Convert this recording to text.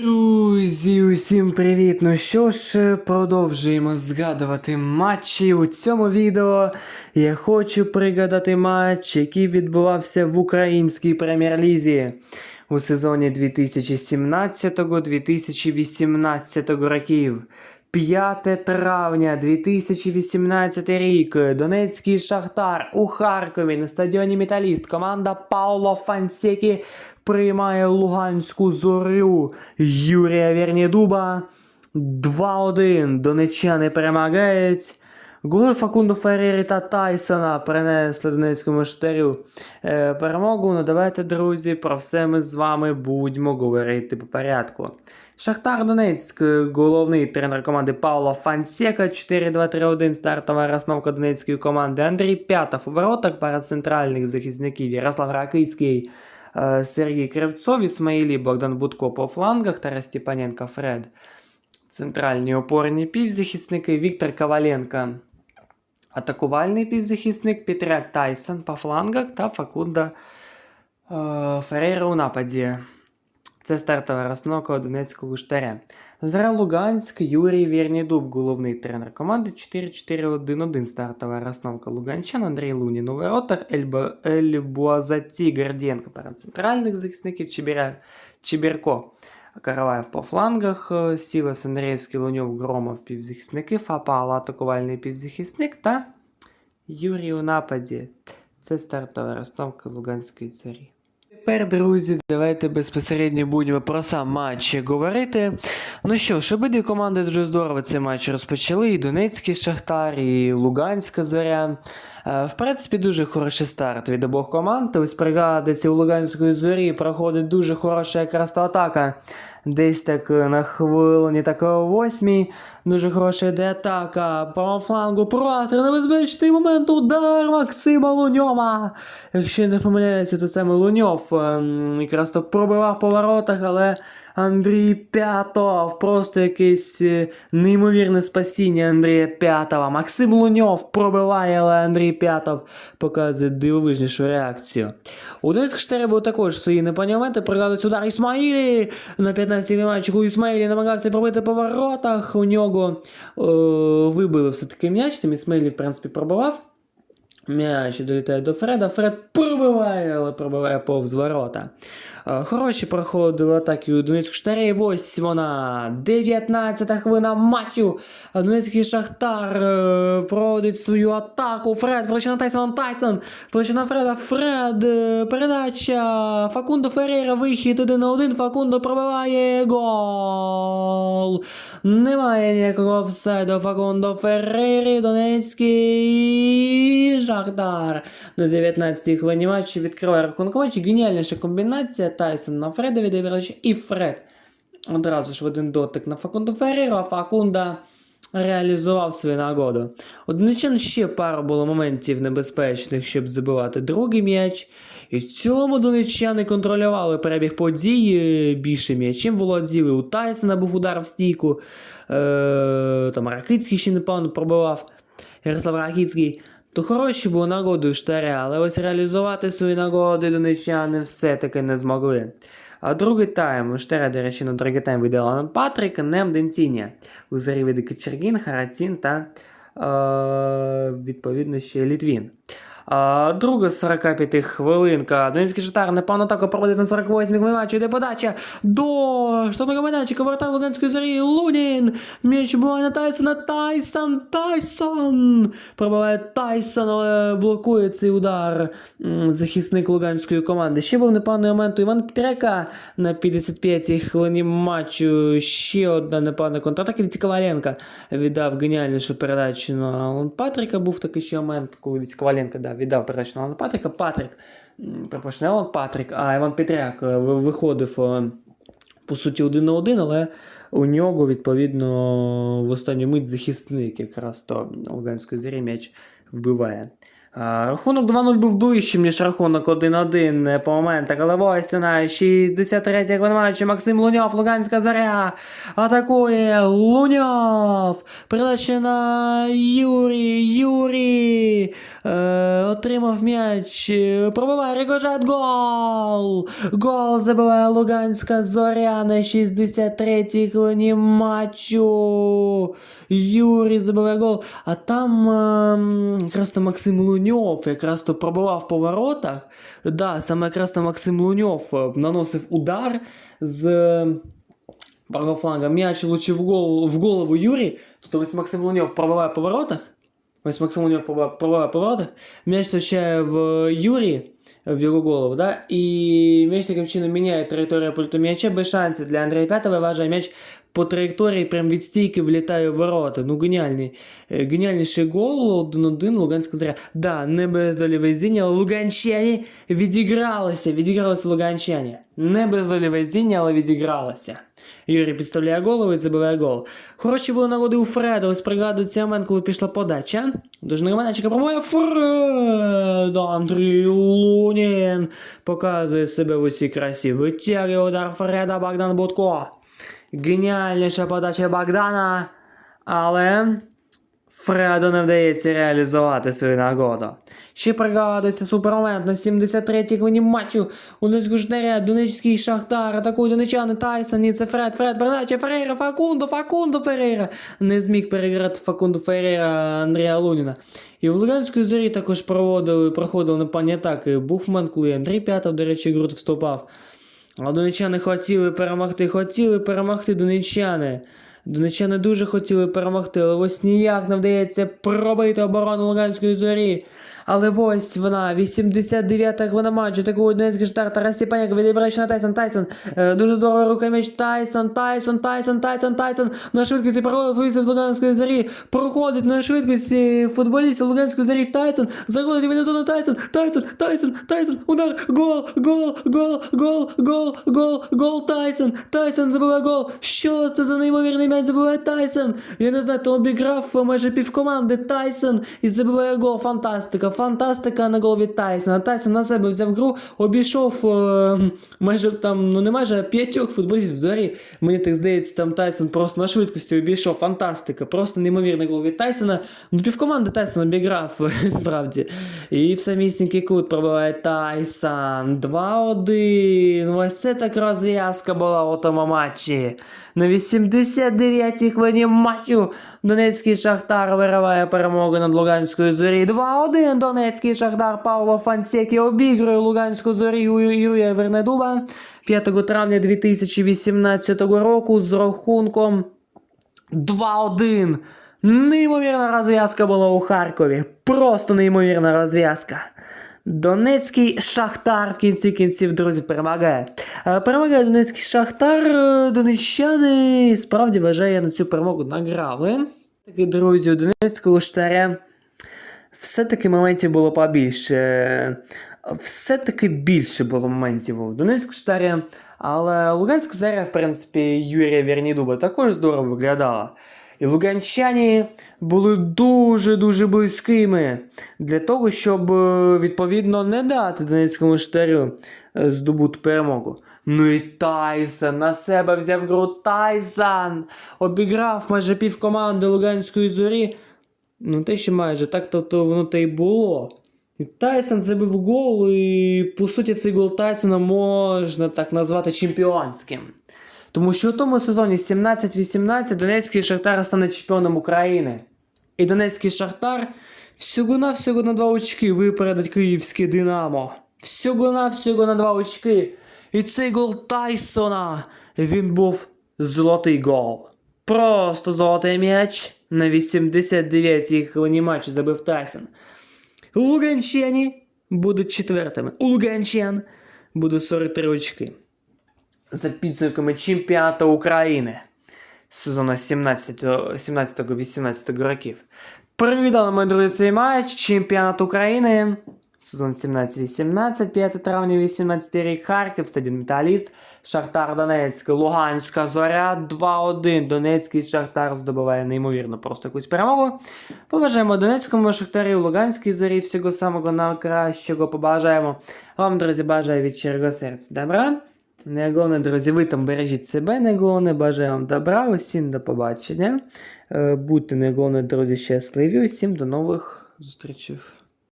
Друзі, усім привіт! Ну що ж, продовжуємо згадувати матчі. У цьому відео я хочу пригадати матч, який відбувався в українській прем'єр-лізі у сезоні 2017-2018 років. 5 травня 2018 рік. Донецький Шахтар у Харкові на стадіоні Металіст. Команда Пауло Фансекі приймає Луганську зорю Юрія Вернєдуба. 2-1. Донеччани перемагають. Голи Факундо Феррері та Тайсона принесли Донецькому Шахтарю е, перемогу. Ну давайте, друзі, про все ми з вами будемо говорити по порядку. Шахтар Донецьк, головний тренер команди Пауло Фансека, 4-2-3-1 стартова розновка донецької команди. Андрій П'ятов у воротах пара центральних захисників Ярослав Ракицький, е, Сергій Кривцов, Ісмаїлі, Богдан Будко по флангах, Тарас Степаненко, Фред. Центральні опорні півзахисники Віктор Коваленко. Атакувальний півзахисник Петряк Тайсон по флангах та Факунда е, Ферейра у нападі. Це стартова розновка Донецького штаря. Зара Луганськ, Юрій Вірнідуб, головний тренер команди 4-4-1-1 стартова розновка Луганчан, Андрій Лунін у воротах, Ельба, Ельбуазаті Гордієнко пара центральних захисників, Чебіря, Чебірко, Караваєв по флангах, е, Сілас, Андріївський, Луньов, Громов півзахисники, Фапала атакувальний півзахисник та Юрій у нападі. Це стартова розстановка Луганської царі. Тепер, друзі, давайте безпосередньо будемо про сам матч говорити. Ну що ж, обидві команди дуже здорово цей матч розпочали. І Донецький Шахтар, і Луганська зоря. Е, В принципі, дуже хороший старт від обох команд. Ось пригадується, у Луганської зорі проходить дуже хороша якраз то атака. Десь так е, на хвилині такого восьмій. Дуже хороша йде атака. По флангу просто небезпечний момент. Удар Максима Луньова. Якщо не помиляюся, то саме Луньов ем, якраз то пробивав по воротах, але Андрій П'ятов. Просто якесь е, неймовірне спасіння Андрія П'ятова. Максим Луньов пробиває, але Андрій П'ятов показує дивовижнішу реакцію. У Донецьк Штері був також свої непоні моменти. Пригадується удар Ісмаїлі на 15-й матчику. Ісмаїлі намагався пробити по воротах. У нього е, вибили все-таки м'яч. там Ісмаїлі, в принципі, пробивав. М'яч долітає до Фреда. Фред пробиває, але пробиває повз ворота. Е, Хороші проходили атаки у Донецьку Штарей. Ось вона. 19-та хвилина матчу. Донецький Шахтар е, проводить свою атаку. Фред, площина Тайсона Тайсон. Площина Фреда. Фред. е, Передача. Факундо Феррейра. Вихід 1 на 1. Факундо пробиває гол. Немає ніякого офсайду. Факундо Феррейрі. Донецький Шахтар. На 19-й хвилині матчу відкриває рахунок матчу. Геніальніша комбінація. Тайсон на Фреда віддає. І Фред. Одразу ж в один дотик на Факунду Феррейру, а Факунда реалізував свою нагоду. Донеччан ще пару було моментів небезпечних, щоб забивати другий м'яч. І в цілому донеччани контролювали перебіг подій е, більше м'ячем володіли. У Тайсона був удар в стійку. Е, там Ракицький ще непевно пробивав. Ярослав Ракицький. То хороші були нагоди у штаря, але ось реалізувати свої нагоди донечани все-таки не змогли. А другий тайм у штаря, до речі, на другий тайм видав на Патрик, Нем Денціні. У зарі Кичергін, Кочергін, Харацін та е, відповідно ще Літвін. А, друга 45 хвилинка. Донецький Шахтар непевно атаку проводить на 48-й матчі. Йде подача до штрафного майданчика. Вратар Луганської зорі. Лунін. М'яч буває на Тайсона. Тайсон. Тайсон. Пробиває Тайсон, але блокує цей удар. Захисник Луганської команди. Ще був непевний момент у Іван Петряка на 55-й хвилині матчу. Ще одна непевна контратака від Коваленка. Віддав геніальнішу передачу на Алан Патрика. Був такий ще момент, коли від Коваленка да, віддав передачу на Алан Патрика. Патрик, м, не Алан Патрик, а Іван Петряк е, виходив. е, по суті, один на один, але у нього, відповідно, в останню мить захисник якраз то Луганської зірі м'яч вбиває. А, Рахунок 2-0 був ближчим, ніж рахунок 1-1 по моментах, але ось вона 63-й матчі Максим Луньов, Луганська зоря. Атакує Луньов. Передача на Юрій. Юрій е, отримав м'яч. е, Пробиває рикошет. Гол! Гол забиває Луганська зоря на 63-й хвилині матчу. Юрій забиває гол. А там ем, якраз Максим Луньов якраз то пробивав по воротах. Да, саме якраз то Максим Луньов е, наносив удар з. е, правого фланга. М'яч влучив в голову, в голову Юрій. Тобто ось Максим Луньов пробиває по воротах. Ось Максим Луньов пробиває- пробиває по воротах. М'яч влучає в Юрі, в його голову, да? і м'яч таким чином міняє траєкторію польоту м'яча без шансів для Андрія П'ятого. Вважає м'яч по траєкторії прям від стійки влітає в ворота. Ну, геніальний. Е, Геніальніший гол 1-1 Луганська зоря. Да, не без везіння, але луганчані відігралися, відігралися луганчані. Не без везіння, але відігралися. Юрій підставляє голову і забиває гол. Хороші були нагоди у Фреда. Ось пригадується момент, коли пішла подача. Дуже Романчика пробує Фред! Андрій Лунін показує себе в усій красі. Витягує удар Фреда Богдан Будко. Геніальніша подача Богдана. Але Фреду не вдається реалізувати свою нагоду. Ще пригадується супермомент на 73-й хвилині матчу. У Донецьку ждаря Донецький Шахтар атакує донечани Тайсон, і це Фред, Фред, передача Ферейра, Факундо, Факундо Ферейра. Не зміг переграти Факундо Ферейра Андрія Луніна. І в Луганської зорі також проводили, проходили непані атаки. Був коли Андрій П'ятов, до речі, груд вступав. А донечани хотіли перемогти, хотіли перемогти донечани. Донечани дуже хотіли перемогти, але ось ніяк не вдається пробити оборону Луганської зорі. Але ось вона, 89-та хвилина матчу, такого Донецький штар, Тарас Степаняк відібрає на Тайсон, Тайсон, е, дуже здорово рукою м'яч, Тайсон, Тайсон, Тайсон, Тайсон, Тайсон, на швидкості проходить висів Луганської зорі, проходить на швидкості футболіст Луганської зорі, Тайсон, заходить в зону Тайсон, Тайсон, Тайсон, Тайсон, удар, гол, гол, гол, гол, гол, гол, гол, Тайсон, Тайсон забиває гол, що це за неймовірний м'яч забиває Тайсон, я не знаю, то обіграв майже півкоманди Тайсон і забиває гол, фантастика, фантастика на гол від Тайсона, Тайсон на себе взяв гру, обійшов е, майже там, ну не майже п'ятьох футболістів в зорі, мені так здається, там Тайсон просто на швидкості обійшов, фантастика, просто неймовірний гол від Тайсона, ну півкоманди Тайсон обіграв, справді, і в самісінький кут пробиває Тайсон, 2-1, ось це так розв'язка була у тому матчі, на 89-й хвилині матчу Донецький Шахтар вириває перемогу над Луганською зорі. 2-1 Донецький Шахтар Павло Фансекі обігрує Луганську зорі Ю- Юрія Вернедуба 5 травня 2018 року з рахунком 2-1. Неймовірна розв'язка була у Харкові. Просто неймовірна розв'язка. Донецький Шахтар в кінці кінців, друзі, перемагає. Е, Перемагає Донецький Шахтар. е, Донеччани справді вважає на цю перемогу награли. Такі, друзі, у Донецького Шахтаря все-таки моментів було побільше. Все-таки більше було моментів у Донецькому Шахтарі. Але Луганська заря, в принципі, Юрія Вернідуба також здорово виглядала. І луганчані були дуже-дуже близькими для того, щоб е, відповідно не дати Донецькому штарю е, здобути перемогу. Ну і Тайсон на себе взяв гру Тайсон. Обіграв майже пів команди Луганської зорі. Ну, те, що майже так то, то воно те й було. І Тайсон забив гол, і по суті цей гол Тайсона можна так назвати чемпіонським. Тому що у тому сезоні 17-18 Донецький Шахтар стане чемпіоном України. І Донецький Шахтар всього-навсього на два очки випередить київське Динамо. Всього-навсього на два очки. І цей гол Тайсона він був золотий гол. Просто золотий м'яч на 89-й хвилині матчу забив Тайсон. Луганчані будуть четвертими. У Луганчан буде 43 очки. За підсумками чемпіонату України сезону 17-18 років. Привітали ми, друзі, цей матч. Чемпіонат України. Сезон 17-18, 5 травня 18 рік, Харків, стадіон Металіст, Шахтар Донецьк, Луганська Зоря 2-1. Донецький Шахтар здобуває неймовірно просто якусь перемогу. Побажаємо Донецькому Шахтарю, Луганській зорі всього самого найкращого. Побажаємо вам, друзі, бажаю від щирого серця добра. Найголовне, друзі, ви там бережіть себе, найголовне, бажаю вам добра, усім до побачення. Е, Будьте найголовне, друзі, щасливі, усім до нових зустрічей.